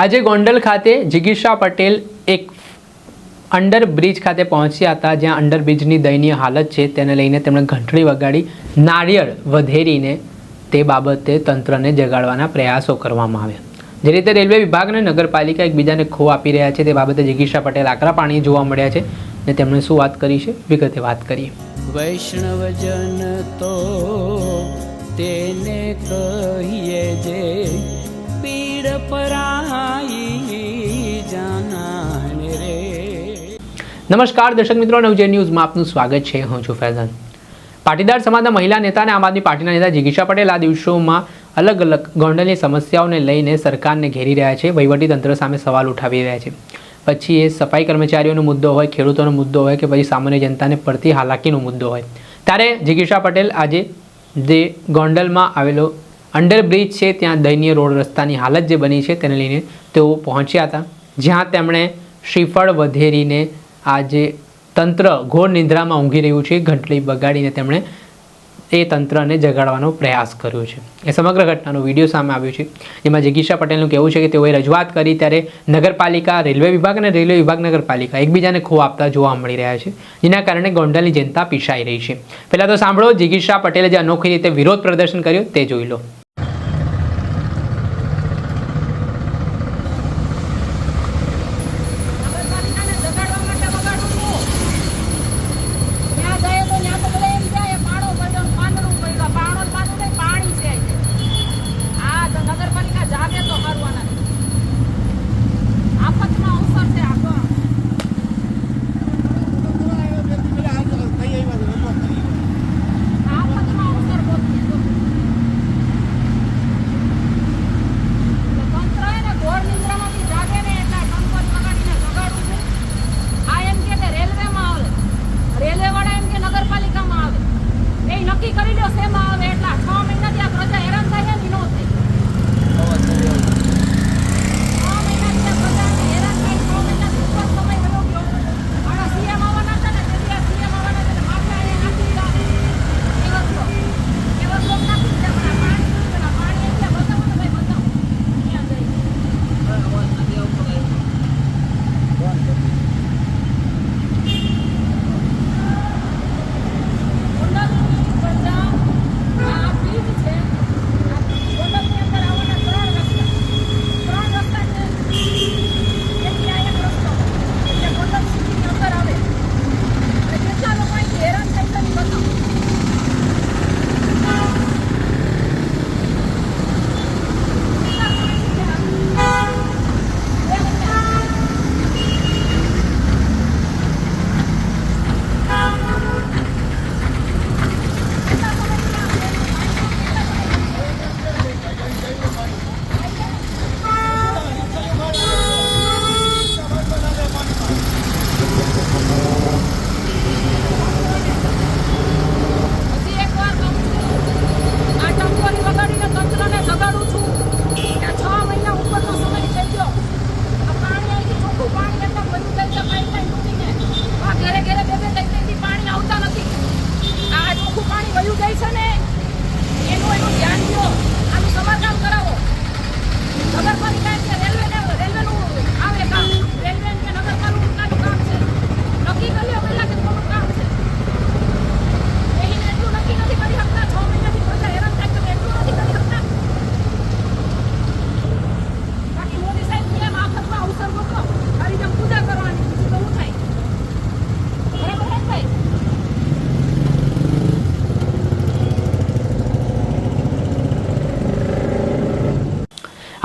આજે ગોંડલ ખાતે જિગીશા પટેલ એક અંડર બ્રિજ ખાતે પહોંચ્યા હતા, જ્યાં અંડર બ્રિજની દયનીય હાલત છે. તેને લઈને તેમણે ઘંટડી વગાડી નારિયેળ વધેરીને તે બાબતે તંત્રને જગાડવાના પ્રયાસો કરવામાં આવ્યા. જે રીતે રેલવે વિભાગ અને નગરપાલિકા એકબીજાને ખો આપી રહ્યા છે, તે બાબતે જિગીશા પટેલ આકરા પાણી જોવા મળ્યા છે ને તેમણે શું વાત કરી છે? વિગતે વાત કરીએ. વૈષ્ણવજન તો તેને કહીએ જે પીડ પરાઈ નમસ્કાર, દર્શક મિત્રો નવજે ન્યૂઝમાં આપનું સ્વાગત છે. હું છું ફૈઝાન. પાટીદાર સમાજના મહિલા નેતા અને આમ આદમી પાર્ટીના નેતા જિગીશા પટેલ આ દિવસોમાં અલગ અલગ ગોંડલની સમસ્યાઓને લઈને સરકારને ઘેરી રહ્યા છે. વહીવટી તંત્ર સામે સવાલ ઉઠાવી રહ્યા છે. પછી એ સફાઈ કર્મચારીઓનો મુદ્દો હોય, ખેડૂતોનો મુદ્દો હોય કે પછી સામાન્ય જનતાને પડતી હાલાકીનો મુદ્દો હોય. ત્યારે જિગીશા પટેલ આજે જે ગોંડલમાં આવેલો અંડર બ્રિજ છે, ત્યાં દયનીય રોડ રસ્તાની હાલત જે બની છે, તેને લઈને તેઓ પહોંચ્યા હતા. જ્યાં તેમણે શ્રીફળ વધેરીને આ જે તંત્ર ઘોર નિંદ્રામાં ઊંઘી રહ્યું છે ઘંટલી બગાડીને તેમણે એ તંત્રને જગાડવાનો પ્રયાસ કર્યો છે. એ સમગ્ર ઘટનાનો વીડિયો સામે આવ્યો છે. જેમાં જિગીશા પટેલનું કહેવું છે કે તેઓએ રજૂઆત કરી ત્યારે નગરપાલિકા, રેલવે વિભાગ અને રેલવે વિભાગ નગરપાલિકા એકબીજાને ખો આપતા જોવા મળી રહ્યા છે, જેના કારણે ગોંડલની જનતા પીસાઈ રહી છે. પહેલાં તો સાંભળો, જિગીશા પટેલે જે અનોખી રીતે વિરોધ પ્રદર્શન કર્યું, તે જોઈ લો.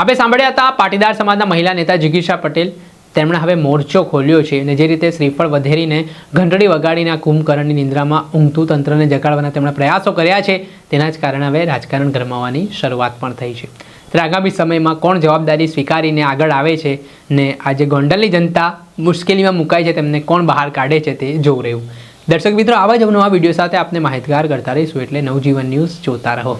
આપણે સાંભળ્યા હતા પાટીદાર સમાજના મહિલા નેતા જિગીશા પટેલ. તેમણે હવે મોરચો ખોલ્યો છે અને જે રીતે શ્રીફળ વધેરીને ઘંટડી વગાડીને આ કુંભકર્ણની નિંદ્રામાં ઊંઘતું તંત્રને જગાડવાના તેમણે પ્રયાસો કર્યા છે, તેના જ કારણે હવે રાજકારણ ગરમાવાની શરૂઆત પણ થઈ છે. ત્યારે આગામી સમયમાં કોણ જવાબદારી સ્વીકારીને આગળ આવે છે ને આજે ગોંડલની જનતા મુશ્કેલીમાં મુકાય છે તેમને કોણ બહાર કાઢે છે તે જોવું રહ્યું. દર્શક મિત્રો, આવા જ નવા વીડિયો સાથે આપને માહિતગાર કરતા રહીશું એટલે નવજીવન ન્યૂઝ જોતા રહો.